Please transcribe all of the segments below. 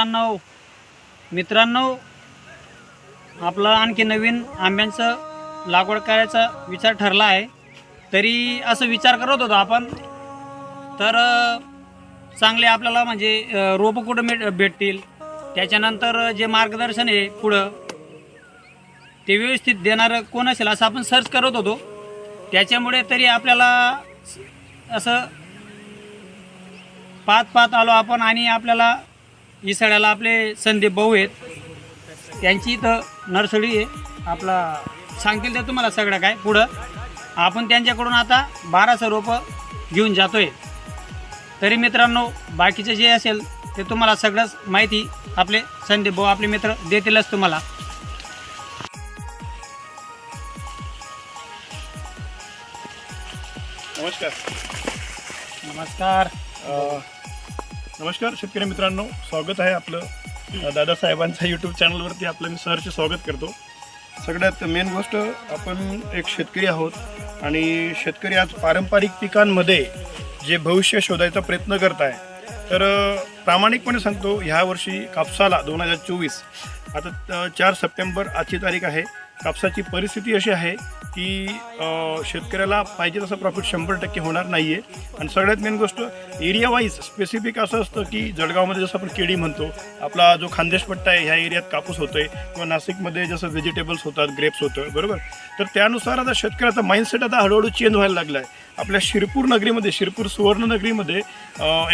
मित्रांनो मित्रांनो आपलं आणखी नवीन आंब्यांचं लागवड करायचा विचार ठरला आहे. तरी असं विचार करत होतो आपण. तर चांगले आपल्याला म्हणजे रोपं कुठं मिळ भेटतील? त्याच्यानंतर जे मार्गदर्शन आहे पुढं ते व्यवस्थित देणारं कोण असेल असं आपण सर्च करत होतो. त्याच्यामुळे तरी आपल्याला असं पाच पाच आलो आपण आणि आपल्याला इसळ्याला आपले संदीप भाऊ आहेत. त्यांची इथं नर्सरी आहे. आपला सांगतील ते तुम्हाला सगळं काय पुढं. आपण त्यांच्याकडून आता बाराशे रोपं घेऊन जातोय. तरी मित्रांनो बाकीचे जे असेल ते तुम्हाला सगळंच माहिती आपले संदीप भाऊ आपले मित्र देतीलच तुम्हाला. नमस्कार. नमस्कार. नमस्कार शेतकरी मित्रांनो. स्वागत आहे आपलं दादासाहेबांच्या यूट्यूब चॅनलवरती आपलं मी सहर्ष स्वागत करतो. सगळ्यात मेन गोष्ट आपण एक शेतकरी आहोत आणि शेतकरी आज पारंपरिक पिकांमध्ये जे भविष्य शोधायचा प्रयत्न करत आहे तर प्रामाणिकपणे सांगतो ह्या वर्षी कापसाला दोन हजार चोवीस आता चार सप्टेंबर आजची तारीख आहे. कापसाची परिस्थिती अशी आहे की शेतकऱ्याला पाहिजे तसं प्रॉफिट शंभर टक्के होणार नाही आहे आणि सगळ्यात मेन गोष्ट एरिया वाईज स्पेसिफिक असं असतं की जळगावमध्ये जसं आपण केळी म्हणतो आपला जो खानदेश पट्टा आहे ह्या एरियात कापूस होतो आहे किंवा नाशिकमध्ये जसं व्हेजिटेबल्स होतात ग्रेप्स होतं बरोबर? तर त्यानुसार आता शेतकऱ्याचा माइंडसेट आता हळूहळू चेंज व्हायला लागला आहे आपल्या शिरपूर नगरीमध्ये शिरपूर सुवर्णनगरीमध्ये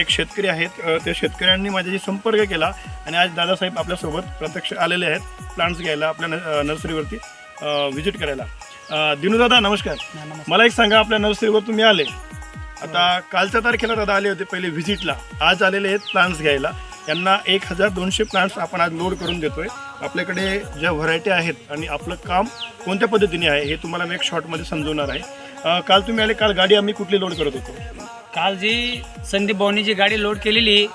एक शेतकरी आहेत. त्या शेतकऱ्यांनी माझ्याशी संपर्क केला. आणि आज दादासाहेब आपल्यासोबत प्रत्यक्ष आलेले आहेत. प्लांट्स घ्यायला आपल्या न- नर्सरीवरती व्हिजिट करायला. अ, दिनू दादा नमस्कार. मला एक सांगा आपल्या नर्सरीवर तुम्ही आले. आता कालच्या तारखेला दादा आले होते पहिले व्हिजिटला आज आलेले आहेत प्लांट्स घ्यायला. यांना एक हजार दोनशे प्लांट्स आपण आज लोड करून देतोय. आपल्याकडे ज्या व्हरायटी आहेत आणि आपलं काम कोणत्या पद्धतीने आहे हे तुम्हाला मी एक शॉर्टमध्ये समजवणार आहे. काल तुम्ही आले काल गाडी आम्ही कुठली लोड करत होतो? काल जी संदीप भाऊनी जी गाडी लोड केलेली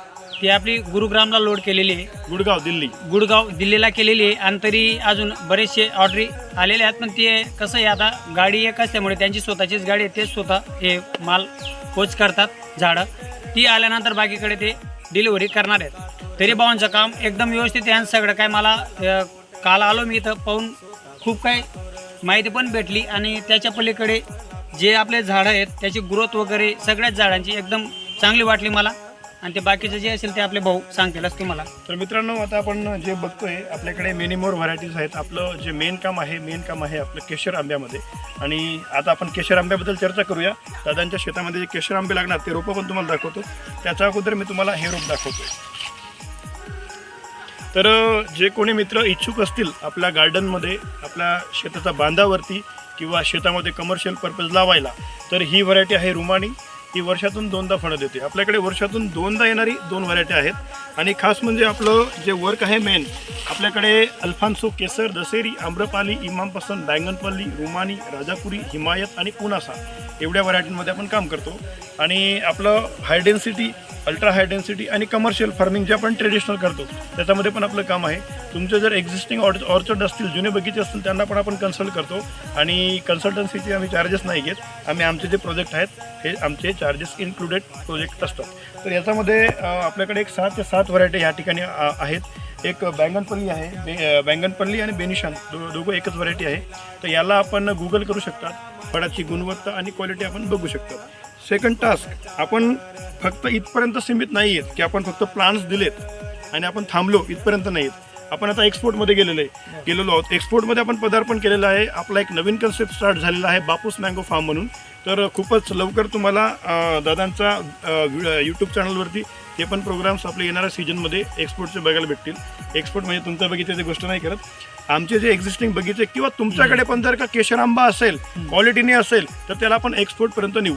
ती आपली गुरुग्रामला लोड केलेली आहे. गुडगाव दिल्ली. गुडगाव दिल्लीला केलेली आहे आणि तरी अजून बरेचसे ऑर्डरी आलेले आहेत. पण ते कसं आहे आता गाडी एक असल्यामुळे त्यांची स्वतःचीच गाडी आहे तेच स्वतः हे माल पोच करतात झाडं. ती आल्यानंतर बाकीकडे ते डिलिव्हरी करणार आहेत. तरी भावांचं काम एकदम व्यवस्थित आहे आणि सगळं काय मला अ, काल आलो मी इथं पाहून खूप काही माहिती पण भेटली आणि त्याच्या पलीकडे जे आपले झाडं आहेत त्याची ग्रोथ वगैरे सगळ्याच झाडांची एकदम चांगली वाटली मला. आणि ते बाकीचे जे असेल ते आपले भाऊ सांगतीलच तुम्हाला. तर मित्रांनो आता आपण जे बघतोय आपल्याकडे मेनी मोर व्हरायटीज आहेत. आपलं जे मेन काम आहे मेन काम आहे आपलं केशर आंब्यामध्ये. आणि आता आपण केशर आंब्याबद्दल चर्चा करूया. दादांच्या शेतामध्ये जे केशर आंबे लागणार ते रोपं पण तुम्हाला दाखवतो. त्याच्या अगोदर मी तुम्हाला हे रोप दाखवतोय. तर जे कोणी मित्र इच्छुक असतील आपल्या गार्डनमध्ये आपल्या शेताच्या बांधावरती किंवा शेतामध्ये कमर्शियल पर्पज लावायला तर ही व्हरायटी आहे रुमानी ही वर्षातून दोनदा फळं देते. आपल्याकडे वर्षातून दोनदा येणारी दोन व्हरायटी आहेत. आणि खास म्हणजे आपलं जे वर्क आहे मेन आपल्याकडे अल्फान्सो केसर दसेरी आम्रपाली इमाम बँगनपल्ली रुमानी राजापुरी हिमायत आणि पुनासा एवढ्या व्हरायटींमध्ये आपण काम करतो. आणि आपलं high density ultra high density आणि कमर्शियल फार्मिंग जे आपण ट्रेडिशनल करतो त्याच्यामध्ये पण आपलं काम आहे. तुमचे जर एक्झिस्टिंग ऑर्च ऑर्चर्ड असतील जुने बगीचे असतील त्यांना पण आपण कन्सल्ट करतो. आणि कन्सल्टन्सीचे आम्ही चार्जेस नाही घेत. आम्ही आमचे जे प्रोजेक्ट आहेत हे आमचे चार्जेस इन्क्लुडेड प्रोजेक्ट असतात. तर याच्यामध्ये आपल्याकडे एक सहा ते सात व्हरायटी ह्या ठिकाणी आहेत. एक बँगनपल्ली आहे बे बँगनपल्ली आणि बेनिशान दो दोघं एकच व्हरायटी आहे. तर याला आपण गुगल करू शकतात. फळाची गुणवत्ता आणि क्वालिटी आपण बघू शकतो. सेकंड टास्क आपण फक्त इथपर्यंत सीमित नाही आहेत की आपण फक्त प्लांट्स दिलेत आणि आपण थांबलो इथपर्यंत नाही आहेत आपण आता एक्सपोर्टमध्ये गेलेलो आहे. गेलेलो आहोत. एक्सपोर्टमध्ये आपण पदार्पण केलेलं आहे. आपला एक नवीन कन्सेप्ट स्टार्ट झालेला आहे बापूस मँगो फार्म म्हणून. तर खूपच लवकर तुम्हाला दादांचा यूट्यूब चॅनलवरती ते पण प्रोग्राम्स आपले येणाऱ्या सीझनमध्ये एक्सपोर्टचे बघायला भेटतील. एक्सपोर्ट म्हणजे तुमच्या बगीच्याची गोष्ट नाही करत. आमचे जे एक्झिस्टिंग बगीचे किंवा तुमच्याकडे पण जर का केशर आंबा असेल क्वालिटीने असेल तर त्याला आपण एक्सपोर्टपर्यंत नेऊ.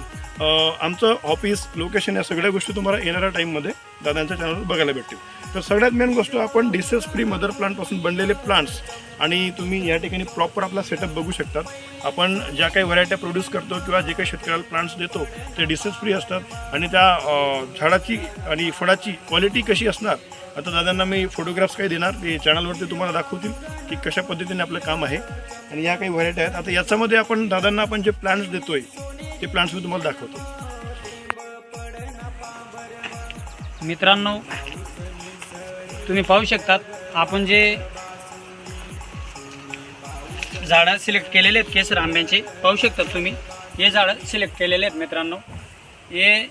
आमचं ऑफिस लोकेशन या सगळ्या गोष्टी तुम्हाला येणाऱ्या टाईममध्ये दादांच्या चॅनलवर बघायला भेटतील. तर सगळ्यात मेन गोष्ट आपण डिसेस फ्री मदर प्लांटपासून बनलेले प्लांट्स आणि तुम्ही या ठिकाणी प्रॉपर आपला सेटअप बघू शकतात. आपण ज्या काही व्हरायट्या प्रोड्यूस करतो किंवा जे काही शेतकऱ्याला प्लांट्स देतो ते डिसेस फ्री असतात. आणि त्या झाडाची आणि फळाची क्वालिटी कशी असणार आता दादांना मी फोटोग्राफ्स काही देणार. ते चॅनलवरती तुम्हाला दाखवतील की कशा पद्धतीने आपलं काम आहे. आणि या काही व्हरायटी आहेत. आता याच्यामध्ये आपण दादांना आपण जे प्लांट्स देतोय ते प्लांट्स मी तुम्हाला दाखवतो. मित्रांनो तुम्ही पाहू शकतात. आपण जे झाडं सिलेक्ट केलेले आहेत केसर आंब्यांचे पाहू शकतात तुम्ही. हे झाडं सिलेक्ट केलेले आहेत मित्रांनो. हे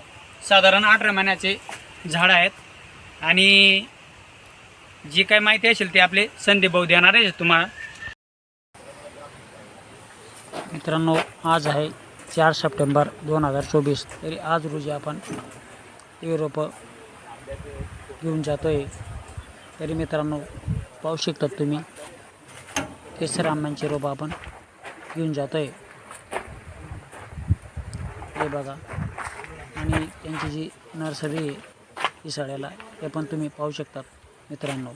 साधारण अठरा महिन्याचे झाडं आहेत. आणि जी काही माहिती असेल ती आपले संदीप भाऊ देणार आहे तुम्हाला. मित्रांनो आज आहे चार सप्टेंबर दोन हजार चोवीस. तरी आज रोजी आपण हे रोपं घेऊन जातो आहे तरी मित्रांनो पाहू शकतात तुम्ही केसर आंब्यांचे रोपं आपण घेऊन जातो आहे हे बघा. आणि त्यांची जी नर्सरी आहे ही साड्याला ते पण तुम्ही पाहू शकतात मित्रांनो.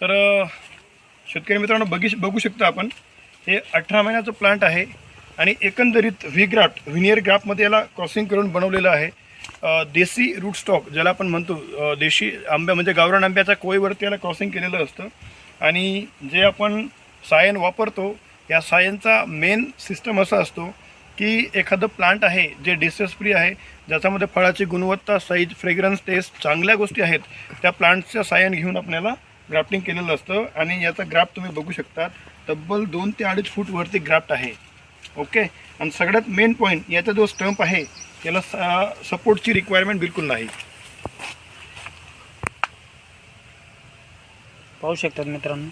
तर शेतकरी मित्रांनो बघी बघू शकता आपण हे अठरा महिन्याचं प्लांट आहे आणि एकंदरीत व्ही ग्राफ्ट व्हिनियर ग्राफ्टमध्ये याला क्रॉसिंग करून बनवलेलं आहे. देसी रूटस्टॉक ज्याला आपण म्हणतो देशी आंब्या म्हणजे गावरान आंब्याच्या कोळीवरती याला क्रॉसिंग केलेलं असतं. आणि जे आपण सायन वापरतो या सायनचा मेन सिस्टम असा असतो की एखादं प्लांट आहे जे डिसेस फ्री आहे ज्याच्यामध्ये फळाची गुणवत्ता साईज फ्रेग्रन्स टेस्ट चांगल्या गोष्टी आहेत त्या प्लांटच्या सायन घेऊन आपल्याला ग्राफ्टिंग केलेलं असतं. आणि याचा ग्राफ्ट तुम्ही बघू शकता तब्बल दोन ते अडीच फूट वरती ग्राफ्ट आहे. ओके? आणि सगळ्यात मेन पॉईंट याचा जो स्टंप आहे त्याला सपोर्टची रिक्वायरमेंट बिलकुल नाही. पाहू शकतात मित्रांनो.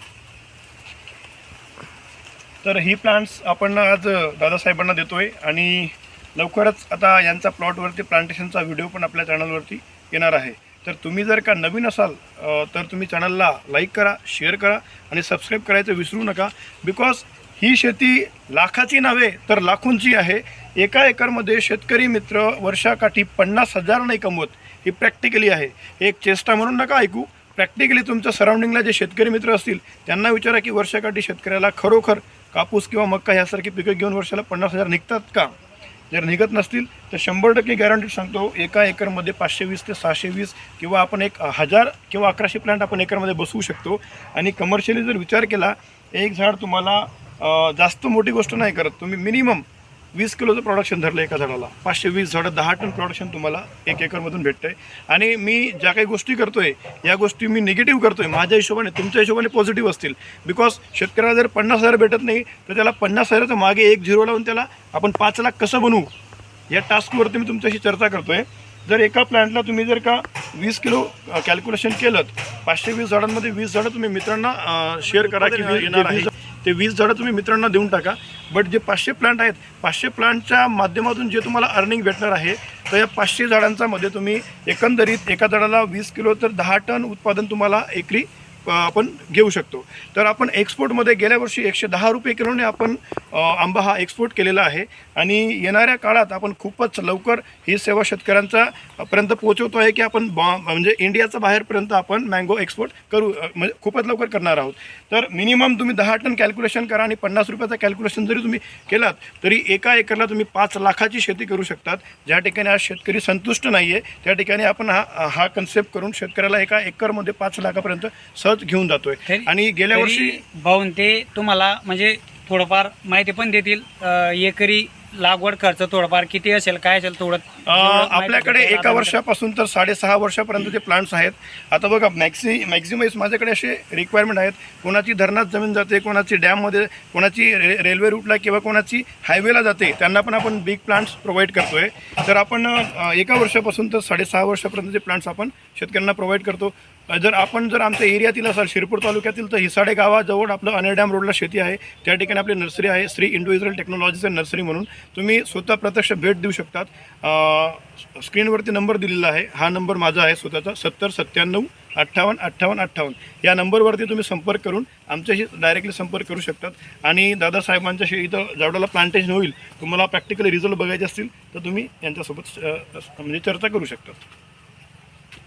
तर ही प्लांट्स आपण आज दादासाहेबांना देतोय आणि लवकरच आता यांचा प्लॉटवरती प्लांटेशनचा व्हिडिओ पण आपल्या चॅनलवरती येणार आहे. तर तुम्ही जर का नवीन असाल तर तुम्ही चॅनलला लाईक करा शेअर करा आणि सबस्क्राईब करायचं विसरू नका. बिकॉज ही शेती लाखाची नव्हे तर लाखोंची आहे. एका एकरमध्ये शेतकरी मित्र वर्षाकाठी पन्नास हजार नाही कमवत ही प्रॅक्टिकली आहे. एक चेष्टा म्हणून नका ऐकू. प्रॅक्टिकली तुमच्या सराउंडिंगला जे शेतकरी मित्र असतील त्यांना विचारा की वर्षाकाठी शेतकऱ्याला खरोखर कापूस किंवा मक्का यासारखी पिकं घेऊन वर्षाला पन्नास हजार निघतात का? जर निघत नसतील तर शंभर टक्के गॅरंटी सांगतो एका एकरमध्ये पाचशे वीस ते सहाशे वीस किंवा आपण एक हजार किंवा अकराशे प्लांट आपण एकरमध्ये बसवू शकतो. आणि कमर्शियली जर विचार केला एक झाड तुम्हाला जास्त मोठी गोष्ट नाही करत. तुम्ही मिनिमम वीस किलोचं प्रोडक्शन धरलं एका झाडाला. पाचशे वीस झाडं दहा टन प्रोडक्शन तुम्हाला एक एकरमधून भेटतंय. आणि मी ज्या काही गोष्टी करतोय या गोष्टी मी निगेटिव्ह करतोय. माझ्या हिशोबाने तुमच्या हिशोबाने पॉझिटिव्ह असतील. बिकॉज शेतकऱ्याला जर पन्नास हजार भेटत नाही तर त्याला पन्नास हजाराचं मागे एक झिरो लावून त्याला आपण पाच लाख कसं बनवू? या टास्कवरती मी तुमच्याशी चर्चा करतोय. जर एका प्लांटला तुम्ही जर का वीस किलो कॅल्क्युलेशन केलं पाचशे वीस झाडांमध्ये वीस झाडं तुम्ही मित्रांना शेअर करा की येणार आहे. ते वीस झाडं तुम्ही मित्रांना देऊन टाका. बट जे पाचशे प्लांट आहेत पाचशे प्लांटच्या माध्यमातून जे तुम्हाला अर्निंग भेटणार आहे तर या पाचशे झाडांचा मध्ये तुम्ही एकंदरीत एका झाडाला वीस किलो तर दहा टन उत्पादन तुम्हाला एकरी आपण घेऊ शकतो. तर आपण एक्सपोर्टमध्ये गेल्या वर्षी एकशे दहा रुपये किलोने आपण आंबा हा एक्सपोर्ट केलेला आहे. आणि येणाऱ्या काळात आपण खूपच लवकर ही सेवा शेतकऱ्यांचा पर्यंत पोहोचवतो आहे की आपण बॉ म्हणजे इंडियाचा बाहेरपर्यंत आपण मँगो एक्सपोर्ट करू म्हणजे खूपच लवकर करणार आहोत. तर मिनिमम तुम्ही दहा टन कॅल्क्युलेशन करा आणि पन्नास रुपयाचं कॅल्क्युलेशन जरी तुम्ही केलात तरी एका एकरला तुम्ही पाच लाखाची शेती करू शकतात. ज्या ठिकाणी आज शेतकरी संतुष्ट नाही आहे त्या ठिकाणी आपण हा हा कन्सेप्ट करून शेतकऱ्याला एका एकरमध्ये पाच लाखापर्यंत सहज घेऊन जातोय. तरी- आणि गेल्या वर्षी भाऊन ते तुम्हाला म्हणजे थोडंफार माहिती पण देतील अं, एकरी लागवड खर्च थोडंफार किती असेल काय असेल थोडं अ, जेवढं माहिती आपल्याकडे एका आता वर्षापासून तर साडेसहा वर्षापर्यंतचे प्लांट्स आहेत आता बघा मॅक्सी मॅक्झिमाईज माझ्याकडे असे रिक्वायरमेंट आहेत कोणाची धरणात जमीन जाते कोणाची डॅममध्ये कोणाची रे रेल्वे रूटला किंवा कोणाची हायवेला जाते त्यांना पण आपण बिग प्लांट्स प्रोव्हाइड करतोय. तर आपण अ, एका वर्षापासून तर साडेसहा वर्षापर्यंतचे प्लांट्स आपण शेतकऱ्यांना प्रोव्हाइड करतो. अ, जर आपण जर आमच्या एरियातील असाल शिरपूर तालुक्यातील तर हिसाडे गावाजवळ आपलं अनेर डॅम रोडला शेती आहे. त्या ठिकाणी आपली नर्सरी आहे श्री इंडिव्हिज्युअल टेक्नॉलॉजीचं नर्सरी म्हणून. तुम्ही स्वतः प्रत्यक्ष भेट देऊ शकतात. स्क्रीनवरती नंबर दिलेला आहे. हा नंबर माझा आहे स्वतःचा. सत्तर सत्त्याण्णव अठ्ठावन्न अठ्ठावन्न अठ्ठावन्न. या नंबरवरती तुम्ही संपर्क करून आमच्याशी डायरेक्टली संपर्क करू शकतात. आणि दादासाहेबांच्याशी इथं जावडाला प्लांटेशन होईल. तुम्हाला प्रॅक्टिकली रिझल्ट बघायचे असतील तर तुम्ही यांच्यासोबत म्हणजे चर्चा करू शकतात.